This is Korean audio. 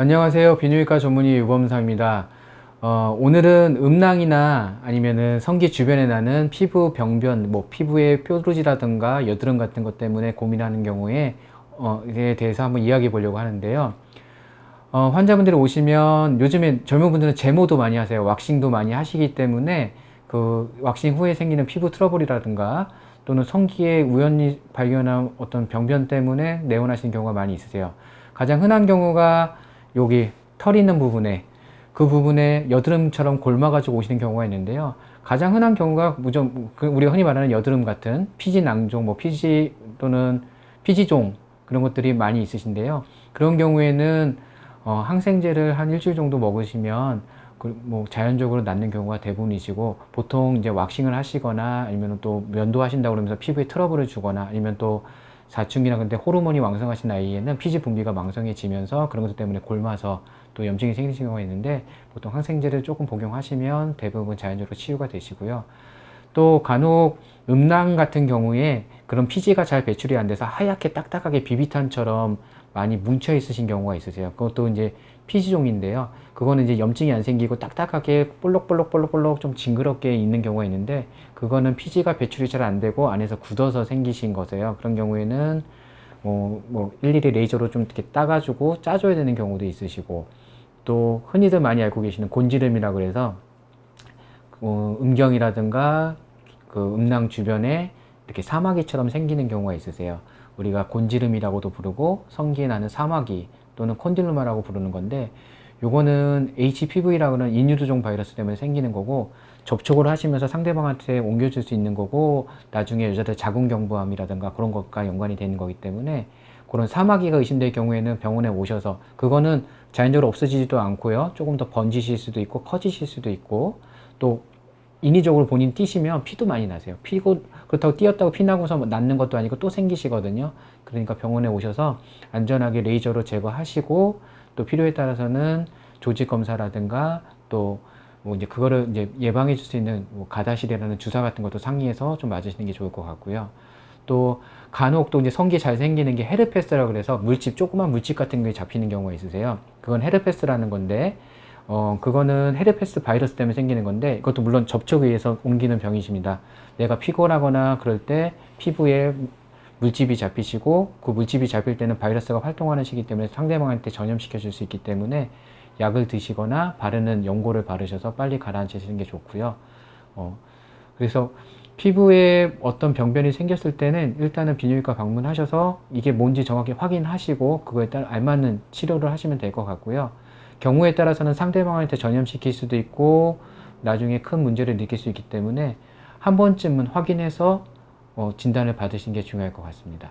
안녕하세요. 비뇨기과 전문의 유범상입니다. 어, 오늘은 음낭이나 아니면은 성기 주변에 나는 피부 병변, 뭐 피부의 뾰루지라든가 여드름 같은 것 때문에 고민하는 경우에 어, 이에 대해서 한번 이야기해 보려고 하는데요. 어, 환자분들이 오시면 요즘에 젊은 분들은 제모도 많이 하세요. 왁싱도 많이 하시기 때문에 그 왁싱 후에 생기는 피부 트러블이라든가 또는 성기에 우연히 발견한 어떤 병변 때문에 내원하시는 경우가 많이 있으세요. 가장 흔한 경우가 여기 털 있는 부분에 그 부분에 여드름처럼 골마가지고 오시는 경우가 있는데요. 가장 흔한 경우가 무좀 그 우리가 흔히 말하는 여드름 같은 피지 낭종, 뭐 피지 또는 피지종 그런 것들이 많이 있으신데요. 그런 경우에는 어, 항생제를 한 일주일 정도 먹으시면 그 뭐 자연적으로 낫는 경우가 대부분이시고 보통 이제 왁싱을 하시거나 아니면 또 면도하신다고 그러면서 피부에 트러블을 주거나 아니면 또 사춘기나 근데 호르몬이 왕성하신 나이에는 피지 분비가 왕성해지면서 그런 것 때문에 골마서 또 염증이 생기는 경우가 있는데 보통 항생제를 조금 복용하시면 대부분 자연적으로 치유가 되시고요. 또 간혹 음낭 같은 경우에 그런 피지가 잘 배출이 안 돼서 하얗게 딱딱하게 비비탄처럼 많이 뭉쳐 있으신 경우가 있으세요. 그것도 이제 피지종인데요. 그거는 이제 염증이 안 생기고 딱딱하게 볼록볼록볼록볼록 좀 징그럽게 있는 경우가 있는데 그거는 피지가 배출이 잘 안 되고 안에서 굳어서 생기신 거세요. 그런 경우에는 뭐, 뭐 일일이 레이저로 좀 이렇게 따가지고 짜줘야 되는 경우도 있으시고 또 흔히들 많이 알고 계시는 곤지름이라 그래서 어, 음경이라든가 그 음낭 주변에 이렇게 사마귀처럼 생기는 경우가 있으세요. 우리가 곤지름이라고도 부르고 성기에 나는 사마귀 또는 콘딜루마라고 부르는 건데 요거는 HPV라고 하는 인유두종 바이러스 때문에 생기는 거고 접촉을 하시면서 상대방한테 옮겨줄 수 있는 거고 나중에 여자들 자궁경부암이라든가 그런 것과 연관이 되는 거기 때문에 그런 사마귀가 의심될 경우에는 병원에 오셔서 그거는 자연적으로 없어지지도 않고요. 조금 더 번지실 수도 있고 커지실 수도 있고 또 인위적으로 본인 뛰시면 피도 많이 나세요. 피고 그렇다고 뛰었다고 피 나고서 뭐 낫는 것도 아니고 또 생기시거든요. 그러니까 병원에 오셔서 안전하게 레이저로 제거하시고 또 필요에 따라서는 조직 검사라든가 또 뭐 이제 그거를 이제 예방해 줄 수 있는 뭐 가다실이라는 주사 같은 것도 상의해서 좀 맞으시는 게 좋을 것 같고요. 또 간혹 또 이제 성기 잘 생기는 게 헤르페스라 그래서 물집 조그만 물집 같은 게 잡히는 경우가 있으세요. 그건 헤르페스라는 건데 어 그거는 헤르페스 바이러스 때문에 생기는 건데 이것도 물론 접촉에 의해서 옮기는 병이십니다. 내가 피곤하거나 그럴 때 피부에 물집이 잡히시고 그 물집이 잡힐 때는 바이러스가 활동하는 시기 때문에 상대방한테 전염시켜 줄 수 있기 때문에 약을 드시거나 바르는 연고를 바르셔서 빨리 가라앉히시는 게 좋고요. 어, 그래서 피부에 어떤 병변이 생겼을 때는 일단은 비뇨기과 방문하셔서 이게 뭔지 정확히 확인하시고 그거에 따라 알맞는 치료를 하시면 될 것 같고요. 경우에 따라서는 상대방한테 전염시킬 수도 있고 나중에 큰 문제를 일으킬 수 있기 때문에 한 번쯤은 확인해서 어, 진단을 받으신 게 중요할 것 같습니다.